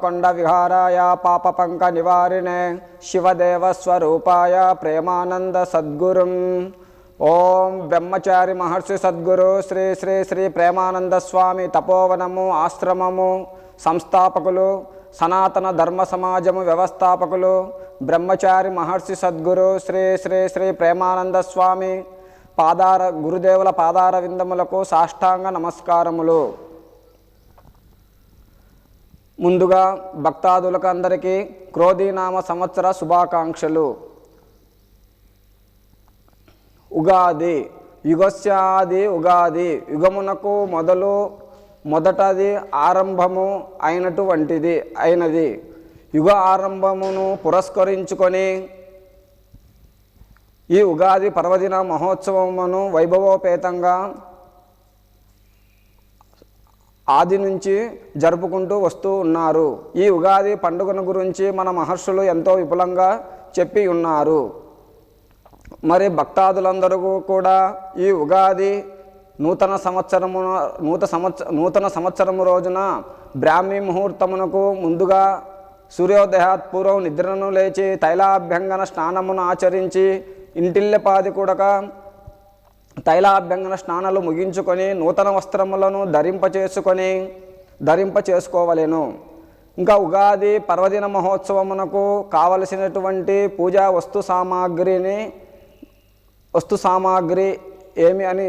పాలకొండ విహారాయ పాపపంక నివారిణే శివదేవస్వరూపాయ ప్రేమానంద సద్గురుం. ఓం బ్రహ్మచారి మహర్షి సద్గురు శ్రీ శ్రీ శ్రీ ప్రేమానంద స్వామి తపోవనము ఆశ్రమము సంస్థాపకులు సనాతన ధర్మ సమాజము వ్యవస్థాపకులు బ్రహ్మచారి మహర్షి సద్గురు శ్రీ శ్రీ శ్రీ ప్రేమానంద స్వామి పాదార గురుదేవుల పాదార విందములకు సాష్టాంగ నమస్కారములు. ముందుగా భక్తాదులకు అందరికీ క్రోధీనామ సంవత్సర శుభాకాంక్షలు. ఉగాది యుగస్యాది ఉగాది యుగమునకు మొదలు మొదటది ఆరంభము అయినటువంటిది అయినది. యుగ ఆరంభమును పురస్కరించుకొని ఈ ఉగాది పర్వదిన మహోత్సవమును వైభవోపేతంగా ఆది నుంచి జరుపుకుంటూ వస్తూ ఉన్నారు. ఈ ఉగాది పండుగను గురించి మన మహర్షులు ఎంతో విపులంగా చెప్పి ఉన్నారు. మరి భక్తాదులందరూ కూడా ఈ ఉగాది నూతన సంవత్సరము నూత సంవత్సర నూతన సంవత్సరము రోజున బ్రాహ్మీ ముహూర్తమునకు ముందుగా సూర్యోదయాత్ పూర్వం నిద్రను లేచి తైలాభ్యంగన స్నానమును ఆచరించి ఇంటిల్లెపాది కూడక తైలాభ్యంగన స్నానాలు ముగించుకొని నూతన వస్త్రములను ధరింప చేసుకొని ధరింప చేసుకోవలెను. ఇంకా ఉగాది పర్వదిన మహోత్సవమునకు కావలసినటువంటి పూజా వస్తు సామాగ్రిని వస్తు సామాగ్రి ఏమి అని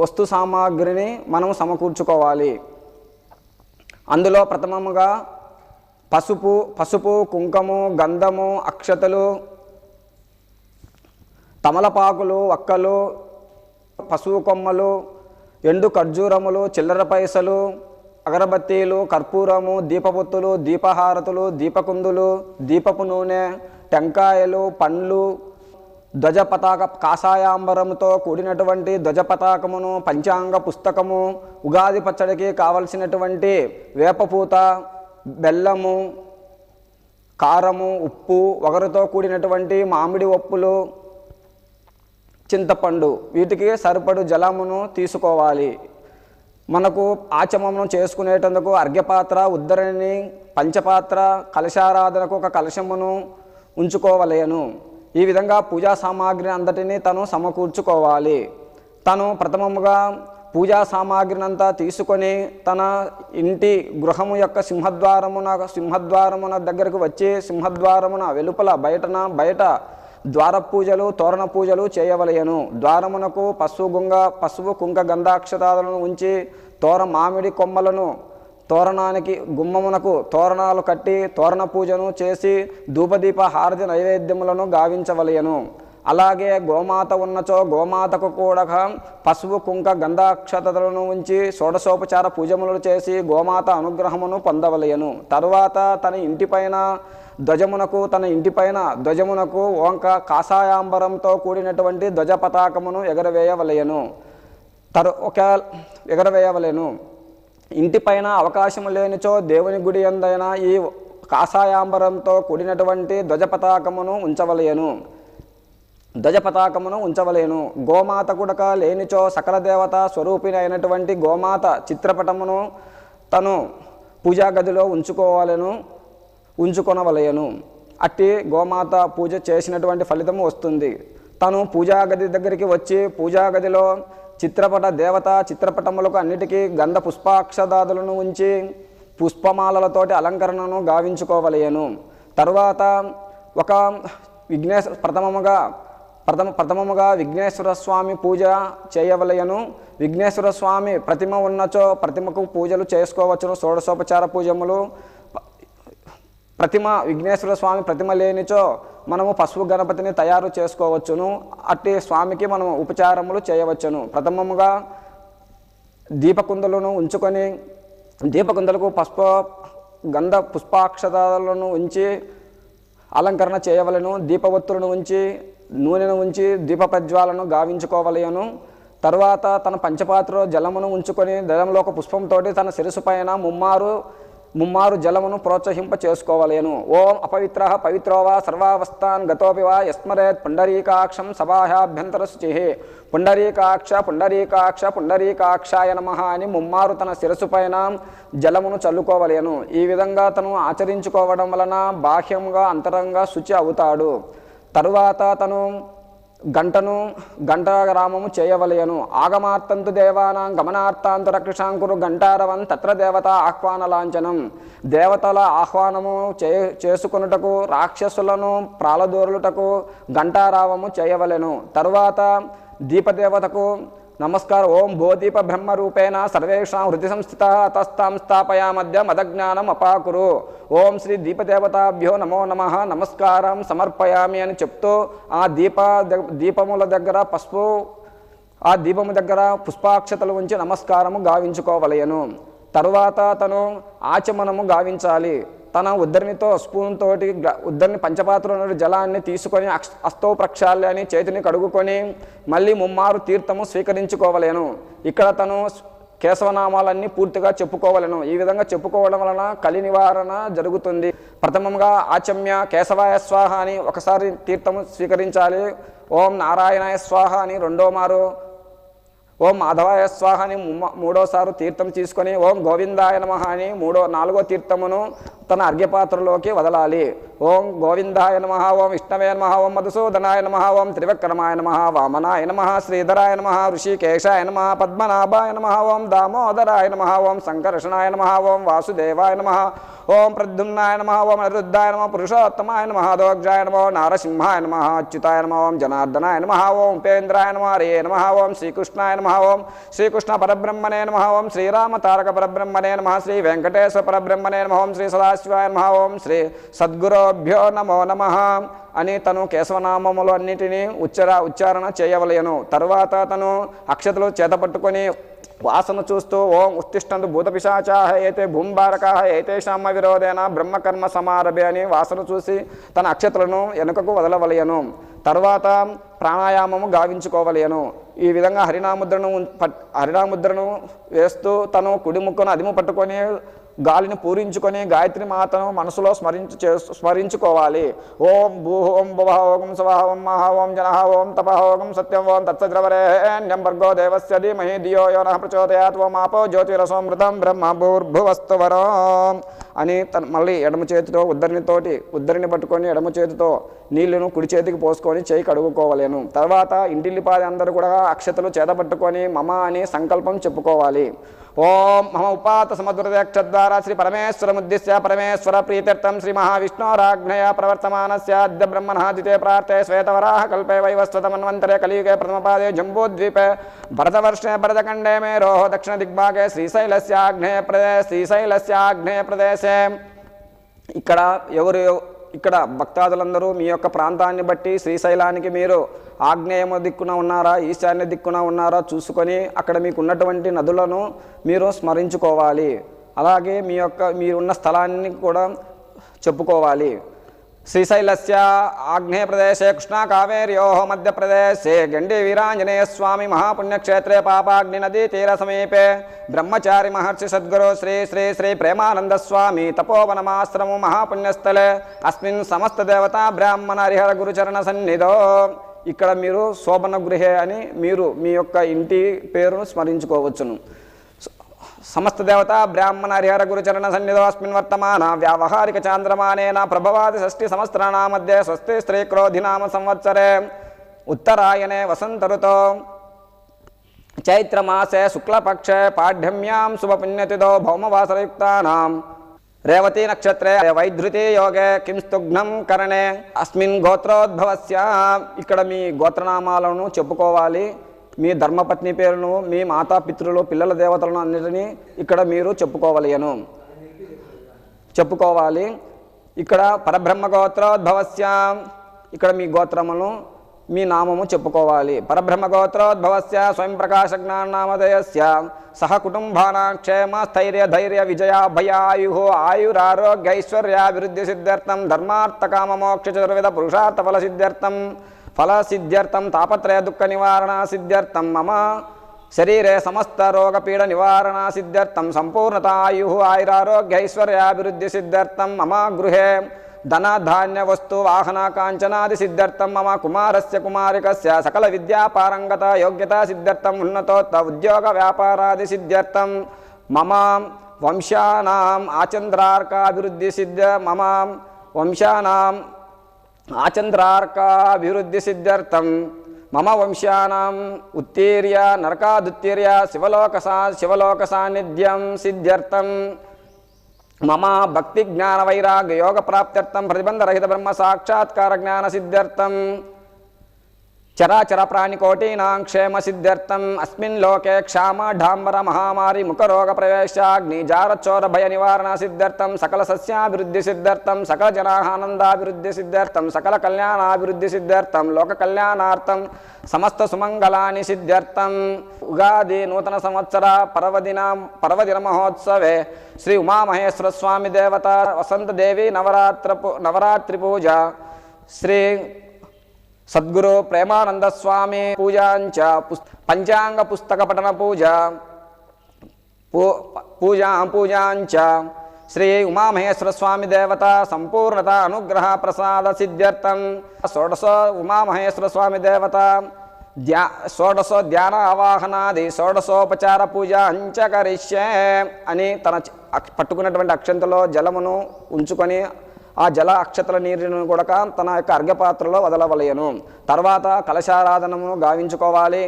వస్తు సామాగ్రిని మనం సమకూర్చుకోవాలి. అందులో ప్రథమముగా పసుపు పసుపు కుంకము గంధము అక్షతలు తమలపాకులు వక్కలు పశువు కొమ్మలు ఎండు ఖర్జూరములు చిల్లర పైసలు అగరబత్తీలు కర్పూరము దీపబొత్తులు దీపహారతులు దీపకుందులు దీపపు నూనె టెంకాయలు పండ్లు ధ్వజ పతాక కాషాయాంబరంతో కూడినటువంటి ధ్వజ పతాకమును పంచాంగ పుస్తకము ఉగాది పచ్చడికి కావలసినటువంటి వేపపూత బెల్లము కారము ఉప్పు వగరుతో కూడినటువంటి మామిడి ఒప్పులు చింతపండు. వీటికి సరిపడు జలమును తీసుకోవాలి. మనకు ఆచమనం చేసుకునేటందుకు అర్ఘ్యపాత్ర ఉద్దరిని పంచపాత్ర కలశారాధనకు ఒక కలశమును ఉంచుకోవలేను. ఈ విధంగా పూజా సామాగ్రిని అంతటినీ తను సమకూర్చుకోవాలి. తను ప్రథమముగా పూజా సామాగ్రిని అంతా తీసుకొని తన ఇంటి గృహము యొక్క సింహద్వారమున సింహద్వారమున దగ్గరకు వచ్చి సింహద్వారమున వెలుపల బయటన బయట ద్వార పూజలు తోరణ పూజలు చేయవలయను ద్వారమునకు పశువు గుంగ పశువు కుంక గంధాక్షరాలను ఉంచి తోర మామిడి కొమ్మలను తోరణానికి గుమ్మమునకు తోరణాలు కట్టి తోరణ పూజను చేసి ధూపదీప హారతి నైవేద్యములను గావించవలయను అలాగే గోమాత ఉన్నచో గోమాతకు కూడా పశువు కుంక గంధాక్షతలను ఉంచి షోడశోపచార పూజములు చేసి గోమాత అనుగ్రహమును పొందవలయను తరువాత తన ఇంటిపైన ధ్వజమునకు తన ఇంటిపైన ధ్వజమునకు ఓంక కాషాయాంబరంతో కూడినటువంటి ధ్వజ పతాకమును ఎగరవేయవలయను తరు ఒక ఎగరవేయవలేను. ఇంటిపైన అవకాశం లేనిచో దేవుని గుడి ఎందైనా ఈ కాషాయాంబరంతో కూడినటువంటి ధ్వజ పతాకమును ఉంచవలయను ధ్వజ పతాకమును ఉంచవలేను. గోమాత కుడక లేనిచో సకల దేవత స్వరూపిణి అయినటువంటి గోమాత చిత్రపటమును తను పూజా గదిలో ఉంచుకోవాలను. ఉంచుకొనవలయను అట్టి గోమాత పూజ చేసినటువంటి ఫలితము వస్తుంది. తను పూజాగది దగ్గరికి వచ్చి పూజాగదిలో చిత్రపట దేవత చిత్రపటములకు అన్నిటికీ గంధ పుష్పాక్షదాదులను ఉంచి పుష్పమాలలతోటి అలంకరణను గావించుకోవలయను తరువాత ఒక విఘ్నేశ్వర ప్రథమముగా ప్రథమ ప్రథమముగా విఘ్నేశ్వర స్వామి పూజ చేయవలయను విఘ్నేశ్వర స్వామి ప్రతిమ ఉన్నచో ప్రతిమకు పూజలు చేసుకోవచ్చును. షోడశోపచార పూజములు ప్రతిమ విఘ్నేశ్వర స్వామి ప్రతిమ లేనిచో మనము పశువు గణపతిని తయారు చేసుకోవచ్చును. అట్టి స్వామికి మనం ఉపచారములు చేయవచ్చును. ప్రథమముగా దీపకుందలను ఉంచుకొని దీపకుందలకు పసుప గంధ పుష్పాక్షతాలను ఉంచి అలంకరణ చేయవలను. దీపవత్తులను ఉంచి నూనెను ఉంచి దీప ప్రజ్వాలను గావించుకోవలయను తర్వాత తన పంచపాత్రలో జలమును ఉంచుకొని జలంలో ఒక పుష్పంతో తన శిరసు పైన ముమ్మారు ముమ్మారు జలమును ప్రోత్సహింప చేసుకోవలేను ఓం అపవిత్ర పవిత్రో వా సర్వావస్థాన్ గతోపి వా యస్మరేత్ పుండరీకాక్షం సభాభ్యంతర పుండరీకాక్ష పుండరీకాక్ష పుండరీకాక్షాయ నమ అని ముమ్మారు తన శిరస్సు పైన జలమును చల్లుకోవలేను. ఈ విధంగా తను ఆచరించుకోవడం వలన బాహ్యంగా అంతరంగా శుచి అవుతాడు. తరువాత తను గంటను గంటారామము చేయవలయను. ఆగమార్తంతు దేవానాం గమనార్థాంతు రక్షాంకురు గంటారవం తత్ర దేవత ఆహ్వాన లాంఛనం దేవతల ఆహ్వానము చే చేసుకొనుటకు రాక్షసులను ప్రాలదూరుటకు గంటారావము చేయవలెను. తరువాత దీపదేవతకు నమస్కారం ఓం భోదీప బ్రహ్మరూపేణ సర్వేషాం హృది సంస్థిత తస్తాం స్థాపయామద్య మదజ్ఞానం అపాకురు. ఓం శ్రీ దీపదేవతాభ్యో నమో నమ. నమస్కారం సమర్పయామి అని చెప్తూ ఆ దీప దీపముల దగ్గర పసుపు ఆ దీపము దగ్గర పుష్పాక్షతలు ఉంచి నమస్కారము గావించుకోవలయను తరువాత తను ఆచమనము గావించాలి. తన ఉద్దరినితో స్పూన్ తోటి ఉద్దరిని పంచపాత్ర నుండి జలాన్ని తీసుకొని అస్తో హస్తో చేతిని కడుగుకొని మళ్ళీ ముమ్మారు తీర్థము స్వీకరించుకోవలేను. ఇక్కడ తను కేశవనామాలన్నీ పూర్తిగా చెప్పుకోవలను. ఈ విధంగా చెప్పుకోవడం వలన కలి నివారణ జరుగుతుంది. ప్రథమంగా ఆచమ్య కేశవాయ స్వాహ అని ఒకసారి తీర్థము స్వీకరించాలి. ఓం నారాయణాయ స్వాహ అని రెండో మారు. ఓం మాధవాయ స్వాహ అని మూడోసారి తీర్థం తీసుకొని ఓం గోవిందాయ నమ అని మూడో నాలుగో తీర్థమును తన అర్ఘ్యపాత్రలోకి వదలాలి ఓం గోవిందాయ నమ ఓం విష్ణవే నమ ఓం మధుసూదనాయ నమ ఓం త్రివిక్రమాయ నమ వామనాయ నమ శ్రీధరాయ నమ ఋషికేశాయ నమ పద్మనాభాయ నమ ఓం దామోదరాయ నమ ఓం సంకర్షణాయ నమ ఓం వాసుదేవాయ నమ ఓం ప్రద్యుమ్నాయ నమ ఓం అనిరుద్ధాయ నమ పురుషోత్తమాయ నమ దోగ్జాయ నమో నారసింహాయ నమ అచ్యుతాయ నమ ఓం జనార్దనాయ నమ ఓం ఉపేంద్రాయ నమ రే నమ ఓం శ్రీకృష్ణాయ నమ ఓం శ్రీకృష్ణ పరబ్రహ్మణే నమ ఓం శ్రీరామ తారక పరబ్రహ్మణే నమ శ్రీ వెంకటేశ్వర పరబ్రహ్మణే నమ ఓం శ్రీ సదా సదాశివాయ ఓం శ్రీ సద్గురోభ్యో నమో నమ అని తను కేశవనామములు అన్నిటినీ ఉచ్చర ఉచ్చారణ చేయవలేను. తర్వాత తను అక్షతలు చేతపట్టుకొని వాసన చూస్తూ ఓం ఉత్తిష్టంతు భూతపిశాచా ఏతే భూంబారకా ఏతేషామ విరోధేన బ్రహ్మకర్మ సమారభే అని వాసన చూసి తన అక్షతలను వెనుకకు వదలవలయను తర్వాత ప్రాణాయామము గావించుకోవలేను. ఈ విధంగా హరినాముద్రను పట్ హరినాముద్రను వేస్తూ తను కుడిముక్కను అదిము పట్టుకొని గాలిని పూరించుకొని గాయత్రి మాతను మనసులో స్మరించు చే- స్మరించుకోవాలి. ఓం భూ ఓం భువ ఓం శవ ఓం మహా ఓం జన ఓం తప ఓం సత్యం ఓం తత్సద్రవరేణ్యం భర్గో దేవస్య ధీమహి ధియో యో నః ప్రచోదయాత్ ఓం ఆపో జ్యోతిరసోమృతం బ్రహ్మ భూర్భువస్తు వరం అని తన మళ్ళీ ఎడమ చేతితో ఉద్దరినితోటి ఉద్దరిని పట్టుకొని ఎడమ చేతితో నీళ్ళను కుడి చేతికి పోసుకొని చేయి కడుగుకోవలేను తర్వాత ఇంటిల్లిపాది అందరూ కూడా అక్షతలు చేతపట్టుకొని మమ అని సంకల్పం చెప్పుకోవాలి. ఓం మమ ఉపాత సముద్రదక్షద్వారా శ్రీ పరమేశ్వరముద్దిశ్య పరమేశ్వర ప్రీత్యర్థం శ్రీ మహావిష్ణోరాజ్ఞయ ప్రవర్తమానస్య అద్య బ్రహ్మణాదితే ప్రార్థే శ్వేతవరాహ కల్పే వైవస్వతమన్వంతరే కలియుగే ప్రథమపాదే జంబూద్వీపే భరతవర్షే భరతఖండే మే మేరోः దక్షిణ దిగ్భాగే శ్రీశైలస్యాగ్నేయ ప్రదేశ శ్రీశైలస్య ప్రదేశే ఇక్కడ ఎవరు ఇక్కడ భక్తాదులందరూ మీ యొక్క ప్రాంతాన్ని బట్టి శ్రీశైలానికి మీరు ఆగ్నేయము దిక్కున ఉన్నారా ఈశాన్య దిక్కున ఉన్నారా చూసుకొని అక్కడ మీకు ఉన్నటువంటి నదులను మీరు స్మరించుకోవాలి. అలాగే మీ యొక్క మీరున్న స్థలాన్ని కూడా చెప్పుకోవాలి. శ్రీశైలస్య ఆగ్నేయ ప్రదేశే కృష్ణా మధ్యప్రదేశే గండి మహాపుణ్యక్షేత్రే పాపాగ్ని నదీ తీర సమీపే బ్రహ్మచారి మహర్షి సద్గురు శ్రీ శ్రీ శ్రీ ప్రేమానందస్వామి తపోవనమాశ్రమం తపోవనమాశ్రము మహాపుణ్యస్థలే అస్మిన్ సమస్త దేవతా బ్రాహ్మణ హరిహర గురుచరణ సన్నిధో. ఇక్కడ మీరు శోభన గృహే అని మీరు మీ యొక్క ఇంటి పేరును స్మరించుకోవచ్చును. సమస్త దేవత బ్రాహ్మణ హరిహర గురుచరణ సన్నిధోస్మిన్ వర్తమాన వ్యావహారిక చాంద్రమానేన ప్రభవాది షష్ఠి సంవత్సరాణ మధ్య స్వస్తి స్త్రీ క్రోధినామ సంవత్సరే. ఉత్తరాయణే వసంత ఋతో. చైత్రమాసే శుక్లపక్షే పాఢ్యమ్యాం శుభపుణ్యతిథో భౌమవాసరయుక్తానాం. రేవతీ నక్షత్రే వైధృతి యోగే కిం స్తుగ్నం కరణే. అస్మిన్ గోత్రోద్భవస్య. ఇక్కడ మీ గోత్రనామాలను చెప్పుకోవాలి. మీ ధర్మపత్ని పేరును మీ మాతాపితృలు పిల్లల దేవతలను అన్నిటినీ ఇక్కడ మీరు చెప్పుకోవలేను. చెప్పుకోవాలి. ఇక్కడ పరబ్రహ్మ గోత్రోద్భవస్య ఇక్కడ మీ గోత్రమును మీ నామము చెప్పుకోవాలి. పరబ్రహ్మ గోత్రోద్భవస్య స్వయం ప్రకాశ జ్ఞానామదయస్య సహ కుటుంబానా క్షేమ స్థైర్య ధైర్య విజయ భయాయు ఆయురారోగ్య ఐశ్వర్యాభివృద్ధి సిద్ధ్యర్థం ధర్మార్థ కామ మోక్ష చతుర్విధ పురుషార్థ ఫల సిద్ధ్యర్థం ఫలసిద్ధ్యర్థం తాపత్రయ దుఃఖ నివారణ సిద్ధ్యర్థం మమ. శరీరే సమస్త రోగపీడ నివారణ సిద్ధ్యర్థం. సంపూర్ణతాయు ఆయురారోగ్యైశ్వర్యాభివృద్ధి సిద్ధ్యర్థం మమ. గృహే ధన ధాన్య వస్తు వాహన కాంచనాది సిద్ధ్యర్థం మమ. కుమారస్య కుమారికస్య సకల విద్యాపారంగత యోగ్యత సిద్ధ్యర్థం. ఉన్నతోత్త ఉద్యోగ వ్యాపారాది సిద్ధ్యర్థం మమ. వంశానాం ఆచంద్రార్కాభివృద్ధి సిద్ధ మమ. వంశానాం ఆచంద్రార్కాభివృద్ధి సిద్ధ్యర్థం మమ వంశానాం ఉత్తీర్య నరకాదుత్తీర్య శివలోకసా శివలోక సాన్నిధ్యం సిద్ధ్యర్థం. మమ భక్తి జ్ఞాన వైరాగ్య యోగ ప్రాప్త్యర్థం ప్రతిబంధరహిత బ్రహ్మ సాక్షాత్కార జ్ఞాన సిద్ధ్యర్థం చరాచర ప్రాణికోటీనాం క్షేమ సిద్ధ్యర్థం అస్మిన్ లోకే క్షామ ఢాంబర మహామారి ముఖరోగ ప్రవేశాగ్ని జారచోర భయ నివారణ సిద్ధ్యర్థం సకల సస్యాభివృద్ధి సిద్ధ్యర్థం సకల జనానందాభివృద్ధి సిద్ధ్యర్థం సకల కళ్యాణాభివృద్ధి సిద్ధ్యర్థం లోక కళ్యాణార్థం సమస్త సుమంగళాని సిద్ధ్యర్థం ఉగాది నూతన సంవత్సర పర్వదిన పర్వదిన మహోత్సవే శ్రీ ఉమామహేశ్వర స్వామి దేవత వసంతదేవి నవరాత్ర నవరాత్రి పూజ శ్రీ సద్గురు ప్రేమానంద స్వామి పూజాంచ పుస్- పంచాంగ పుస్తక పఠన పూజ పూ పూజా పూజాంచ శ్రీ ఉమామహేశ్వర స్వామి దేవత సంపూర్ణత అనుగ్రహ ప్రసాద సిద్ధ్యర్థం షోడశ ఉమామహేశ్వర స్వామి దేవత ధ్యా షోడశ ధ్యాన ఆవాహనాది షోడశోపచార పూజ అంచకరిష్యే అని తన పట్టుకున్నటువంటి అక్షంతలో జలమును ఉంచుకొని ఆ జల అక్షతల నీరును కూడా తన యొక్క అర్ఘపాత్రలో వదలవలయను తర్వాత కలశారాధనమును గావించుకోవాలి.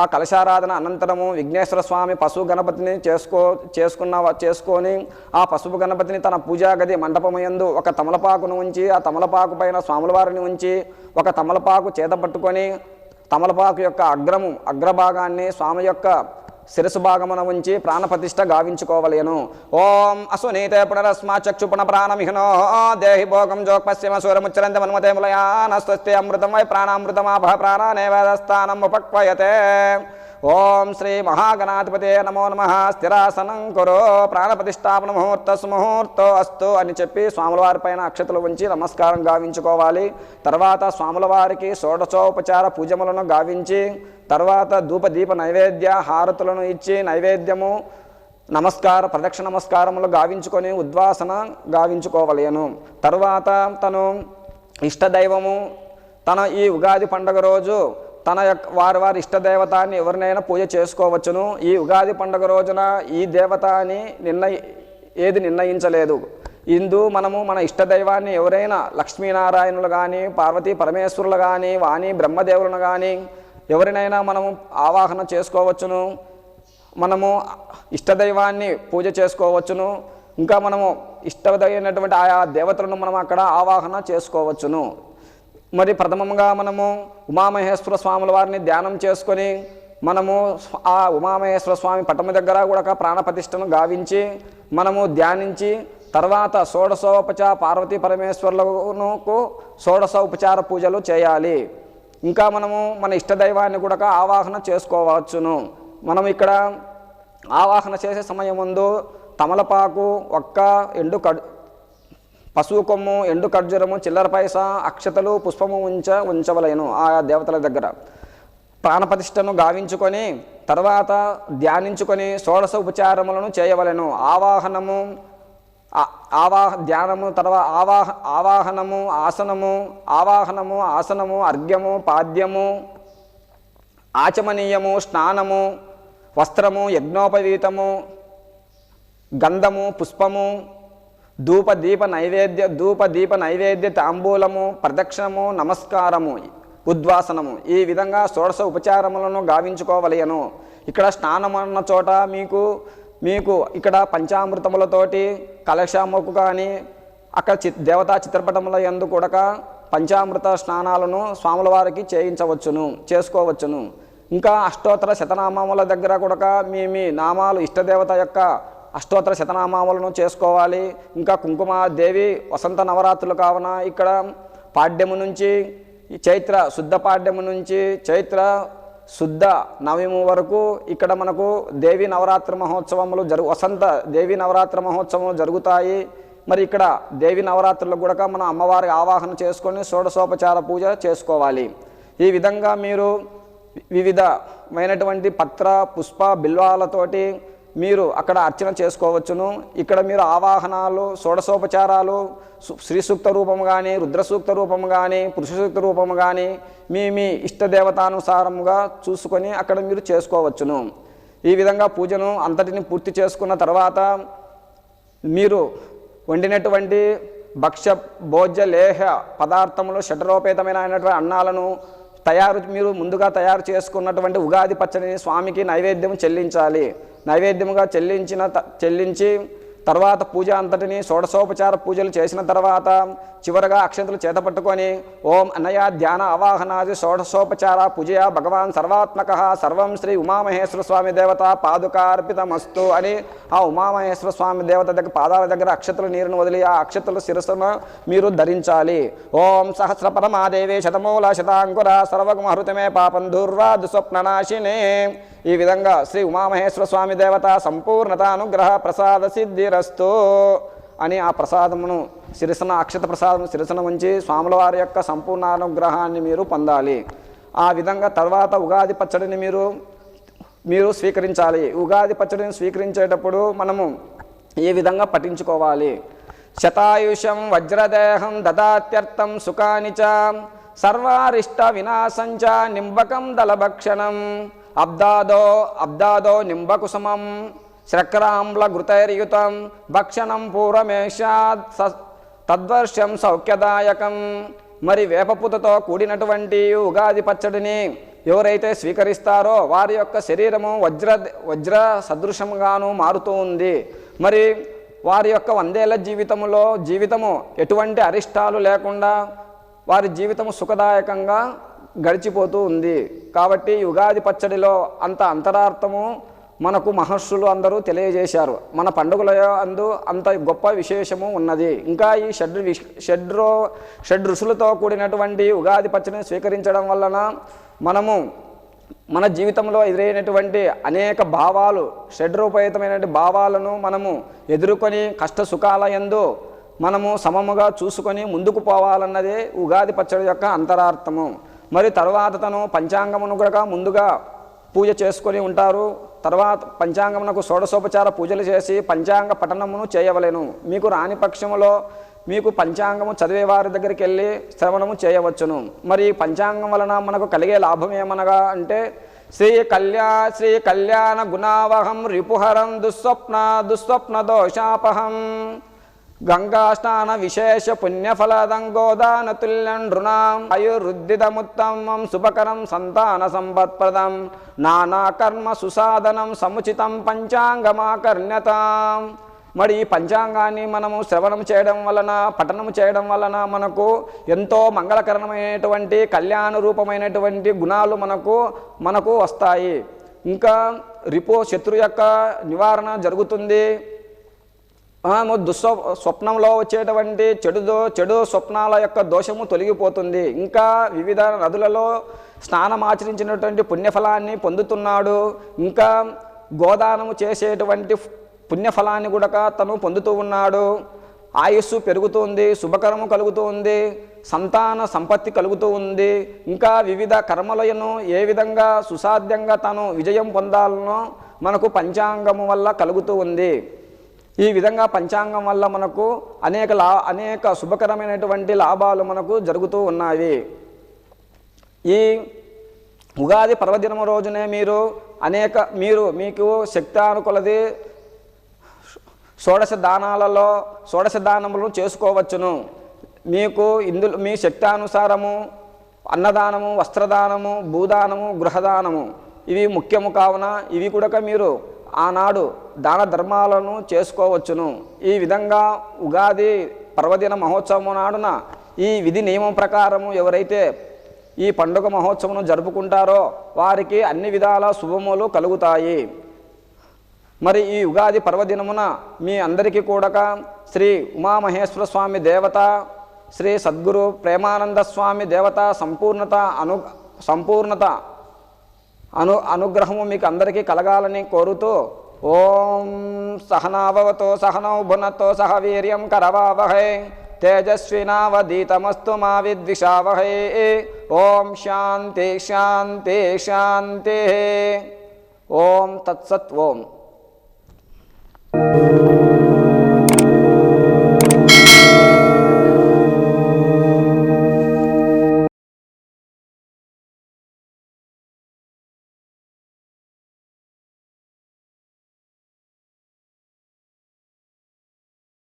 ఆ కలశారాధన అనంతరము విఘ్నేశ్వర స్వామి పశువు గణపతిని చేసుకో చేసుకున్న చేసుకొని ఆ పశువు గణపతిని తన పూజా గది మండపమయందు ఒక తమలపాకును ఉంచి ఆ తమలపాకు పైన స్వాముల వారిని ఉంచి ఒక తమలపాకు చేత పట్టుకొని తమలపాకు యొక్క అగ్రము అగ్రభాగాన్ని స్వామి యొక్క శిరసు భాగమున ఉంచి ప్రాణప్రతిష్ఠ గావించుకోవలేను. ఓం అసునీతే పునరస్మా చక్షుపుణ ప్రాణమిహనో దేహి భోగం జోక్ పశ్చిమ సూరముచ్చరంత మన్మతే ములయాన స్వస్తి అమృతం వై ప్రాణామృతమాపహ ప్రాణానేవేదస్థానం ఉపక్వయతే. ఓం శ్రీ మహాగణాధిపతే నమో నమ. స్థిరాసనం కురో. ప్రాణప్రతిష్టాపన ముహూర్త సుముహూర్తో అస్తు అని చెప్పి స్వాములవారి పైన అక్షతలు ఉంచి నమస్కారం గావించుకోవాలి. తర్వాత స్వాములవారికి షోడచోపచార పూజములను గావించి తర్వాత ధూపదీప నైవేద్య హారతులను ఇచ్చి నైవేద్యము నమస్కార ప్రదక్షిణ నమస్కారములు గావించుకొని ఉద్వాసన గావించుకోవలేను. తర్వాత తను ఇష్టదైవము తన ఈ ఉగాది పండుగ రోజు తన యొక్క వారి వారి ఇష్టదేవతాన్ని ఎవరినైనా పూజ చేసుకోవచ్చును. ఈ ఉగాది పండుగ రోజున ఈ దేవత అని నిర్ణయ ఏది నిర్ణయించలేదు. ఇందు మనము మన ఇష్టదైవాన్ని ఎవరైనా లక్ష్మీనారాయణులు కానీ పార్వతీ పరమేశ్వరులు కానీ వాణి బ్రహ్మదేవులను కానీ ఎవరినైనా మనము ఆవాహన చేసుకోవచ్చును. మనము ఇష్టదైవాన్ని పూజ చేసుకోవచ్చును. ఇంకా మనము ఇష్టదైనటువంటి ఆయా దేవతలను మనం అక్కడ ఆవాహన చేసుకోవచ్చును. మరి ప్రథమంగా మనము ఉమామహేశ్వర స్వాముల వారిని ధ్యానం చేసుకొని మనము ఆ ఉమామహేశ్వర స్వామి పట్టము దగ్గర కూడా ప్రాణప్రతిష్టను గావించి మనము ధ్యానించి తర్వాత షోడశోపచ పార్వతీ పరమేశ్వరులకు షోడశ ఉపచార పూజలు చేయాలి. ఇంకా మనము మన ఇష్టదైవాన్ని కూడా ఆవాహన చేసుకోవచ్చును. మనం ఇక్కడ ఆవాహన చేసే సమయం ముందు తమలపాకు ఒక్క ఎండు కడు పశువు కొమ్ము ఎండు ఖర్జూరము చిల్లర పాయస అక్షతలు పుష్పము ఉంచ ఉంచవలేను ఆ దేవతల దగ్గర. ప్రాణప్రతిష్టను గావించుకొని తర్వాత ధ్యానించుకొని షోడశ ఉపచారములను చేయవలెను. ఆవాహనము ఆవా ఆవాహ ధ్యానము తర్వాత ఆవాహ ఆవాహనము ఆసనము ఆవాహనము ఆసనము అర్ఘ్యము పాద్యము ఆచమనీయము స్నానము వస్త్రము యజ్ఞోపవీతము గంధము పుష్పము ధూప దీప నైవేద్య ధూప దీప నైవేద్య తాంబూలము ప్రదక్షిణము నమస్కారము ఉద్వాసనము. ఈ విధంగా షోడశ ఉపచారములను గావించుకోవలయను. ఇక్కడ స్నానం అన్న చోట మీకు మీకు ఇక్కడ పంచామృతములతోటి కలశాముకు కానీ అక్కడ చి దేవతా చిత్రపటముల ఎందు కూడా పంచామృత స్నానాలను స్వాముల వారికి చేయించవచ్చును చేసుకోవచ్చును. ఇంకా అష్టోత్తర శతనామముల దగ్గర కూడా మీ మీ నామాలు ఇష్టదేవత యొక్క అష్టోత్తర శతనామాములను చేసుకోవాలి. ఇంకా కుంకుమ దేవి వసంత నవరాత్రులు కావున ఇక్కడ పాడ్యము నుంచి చైత్ర శుద్ధ పాడ్యము నుంచి చైత్ర శుద్ధ నవమి వరకు ఇక్కడ మనకు దేవి నవరాత్రి మహోత్సవములు జరుగు వసంత దేవి నవరాత్రి మహోత్సవం జరుగుతాయి. మరి ఇక్కడ దేవి నవరాత్రులు కూడా మనం అమ్మవారి ఆవాహన చేసుకొని షోడశోపచార పూజ చేసుకోవాలి. ఈ విధంగా మీరు వివిధమైనటువంటి పత్ర పుష్ప బిల్వాలతోటి మీరు అక్కడ అర్చన చేసుకోవచ్చును. ఇక్కడ మీరు ఆవాహనాలు షోడశోపచారాలు సు- శ్రీ సూక్త రూపం కానీ రుద్రసూక్త రూపం కానీ పురుషసూక్త రూపం కానీ మీ మీ ఇష్టదేవతానుసారంగా చూసుకొని అక్కడ మీరు చేసుకోవచ్చును. ఈ విధంగా పూజను అంతటిని పూర్తి చేసుకున్న తర్వాత మీరు వండినటువంటి భక్ష్య భోజ్య లేహ పదార్థములు షడ్రోపేతమైన అన్నాలను తయారు మీరు ముందుగా తయారు చేసుకున్నటువంటి ఉగాది పచ్చడిని స్వామికి నైవేద్యం చెల్లించాలి. నైవేద్యముగా చెల్లించిన త- చెల్లించి తర్వాత పూజ అంతటిని షోడశోపచార పూజలు చేసిన తర్వాత చివరగా అక్షంతలు చేతపట్టుకొని ఓం అన్నయ ధ్యాన అవాహనాది షోడశోపచార పూజయ భగవాన్ సర్వాత్మక సర్వం శ్రీ ఉమామహేశ్వర స్వామి దేవత పాదుకార్పితమస్తు అని ఆ ఉమామహేశ్వర స్వామి దేవత దగ్గర పాదాల దగ్గర అక్షతలు నీరును వదిలి ఆ అక్షతలు శిరస్సును మీరు ధరించాలి. ఓం సహస్ర పరమాదేవి శతమూల శతాంకుర సర్వగమహృతమే పాపం దుర్వా దుస్వప్ననాశినే ఈ విధంగా శ్రీ ఉమామహేశ్వర స్వామి దేవత సంపూర్ణత అనుగ్రహ ప్రసాద సిద్ధిర సిద్ధిరస్తు అని ఆ ప్రసాదమును శిరసన అక్షత ప్రసాదం శిరసన ఉంచి స్వాముల వారి యొక్క సంపూర్ణ అనుగ్రహాన్ని మీరు పొందాలి. ఆ విధంగా తర్వాత ఉగాది పచ్చడిని మీరు మీరు స్వీకరించాలి. ఉగాది పచ్చడిని స్వీకరించేటప్పుడు మనము ఏ విధంగా పఠించుకోవాలి? శతాయుషం వజ్రదేహం దదాత్యర్థం సుఖాని చ సర్వారిష్ట వినాశంచ నింబకం దళభక్షణం అబ్దాదో అబ్దాదో నింబకుసుమం శక్రాంబ్లఘృతైర్యుతం భక్షణం పూర్వమేషాత్ తద్వర్షం సౌఖ్యదాయకం. మరి వేపపూతతో కూడినటువంటి ఉగాది పచ్చడిని ఎవరైతే స్వీకరిస్తారో వారి యొక్క శరీరము వజ్ర వజ్ర సదృశంగాను మారుతూ ఉంది. మరి వారి యొక్క వందేళ్ళ జీవితంలో జీవితము ఎటువంటి అరిష్టాలు లేకుండా వారి జీవితము సుఖదాయకంగా గడిచిపోతూ ఉంది. కాబట్టి ఉగాది పచ్చడిలో అంత అంతరార్థము మనకు మహర్షులు అందరూ తెలియజేశారు. మన పండుగల అందు అంత గొప్ప విశేషము ఉన్నది. ఇంకా ఈ షడ్ విష్ షడ్రో షడ్ ఋషులతో కూడినటువంటి ఉగాది పచ్చడిని స్వీకరించడం వలన మనము మన జీవితంలో ఎదురైనటువంటి అనేక భావాలు షడ్రూపయుతమైనటువంటి భావాలను మనము ఎదుర్కొని కష్ట సుఖాల ఎందు మనము సమముగా చూసుకొని ముందుకు పోవాలన్నదే ఉగాది పచ్చడి యొక్క అంతరార్థము. మరి తర్వాత తను పంచాంగమును కూడా ముందుగా పూజ చేసుకొని ఉంటారు. తర్వాత పంచాంగమునకు షోడశోపచార పూజలు చేసి పంచాంగ పఠనమును చేయవలెను. మీకు రాని పక్షములో మీకు పంచాంగము చదివే వారి దగ్గరికి వెళ్ళి శ్రవణము చేయవచ్చును. మరి పంచాంగం వలన మనకు కలిగే లాభం ఏమనగా అంటే శ్రీ కళ్యా శ్రీ కళ్యాణ గుణావహం రిపుహరం దుస్వప్న దుస్వప్న దోషాపహం. గంగా స్నాన విశేష పుణ్యఫలదం గోదానతుల్యం నృణాం ఆయుర్వృద్ధిదముత్తమం శుభకరం సంతాన సంపత్ప్రదం నానాకర్మ సుసాధనం సముచితం పంచాంగమాకర్ణ్యతాం మరి ఈ పంచాంగాన్ని మనము శ్రవణం చేయడం వలన పఠనం చేయడం వలన మనకు ఎంతో మంగళకరమైనటువంటి కళ్యాణ రూపమైనటువంటి గుణాలు మనకు మనకు వస్తాయి. ఇంకా రిపో శత్రు యొక్క నివారణ జరుగుతుంది. దుస్వ స్వప్నంలో వచ్చేటువంటి చెడు చెడు స్వప్నాల యొక్క దోషము తొలగిపోతుంది. ఇంకా వివిధ నదులలో స్నానం ఆచరించినటువంటి పుణ్యఫలాన్ని పొందుతున్నాడు. ఇంకా గోదానము చేసేటువంటి పుణ్యఫలాన్ని కూడా తను పొందుతూ ఉన్నాడు. ఆయుస్సు పెరుగుతుంది శుభకరము కలుగుతుంది సంతాన సంపత్తి కలుగుతూ ఉంది. ఇంకా వివిధ కర్మలను ఏ విధంగా సుసాధ్యంగా తను విజయం పొందాలనో మనకు పంచాంగము వల్ల కలుగుతూ ఉంది. ఈ విధంగా పంచాంగం వల్ల మనకు అనేక లా అనేక శుభకరమైనటువంటి లాభాలు మనకు జరుగుతూ ఉన్నాయి. ఈ ఉగాది పర్వదినము రోజునే మీరు అనేక మీరు మీకు శక్తానుకులది షోడశ దానాలలో షోడశ దానములను చేసుకోవచ్చును. మీకు ఇందులో మీ శక్తానుసారము అన్నదానము వస్త్రదానము భూదానము గృహదానము ఇవి ముఖ్యము కావున ఇవి కూడా మీరు ఆనాడు దాన ధర్మాలను చేసుకోవచ్చును. ఈ విధంగా ఉగాది పర్వదిన మహోత్సవం నాడున ఈ విధి నియమం ప్రకారము ఎవరైతే ఈ పండుగ మహోత్సవం జరుపుకుంటారో వారికి అన్ని విధాల శుభములు కలుగుతాయి. మరి ఈ ఉగాది పర్వదినమున మీ అందరికీ కూడా శ్రీ ఉమామహేశ్వర స్వామి దేవత శ్రీ సద్గురు ప్రేమానంద స్వామి దేవత సంపూర్ణత అను సంపూర్ణత అను అనుగ్రహము మీకు అందరికీ కలగాలని కోరుతూ ఓం సహనావవతో సహనౌ భునతో సహ వీర్యం కరవావహై తేజస్వినావధీతమస్తు మా విద్విషావహై. ఓం శాంతి శాంతి శాంతి. ఓం తత్సత్ ఓం.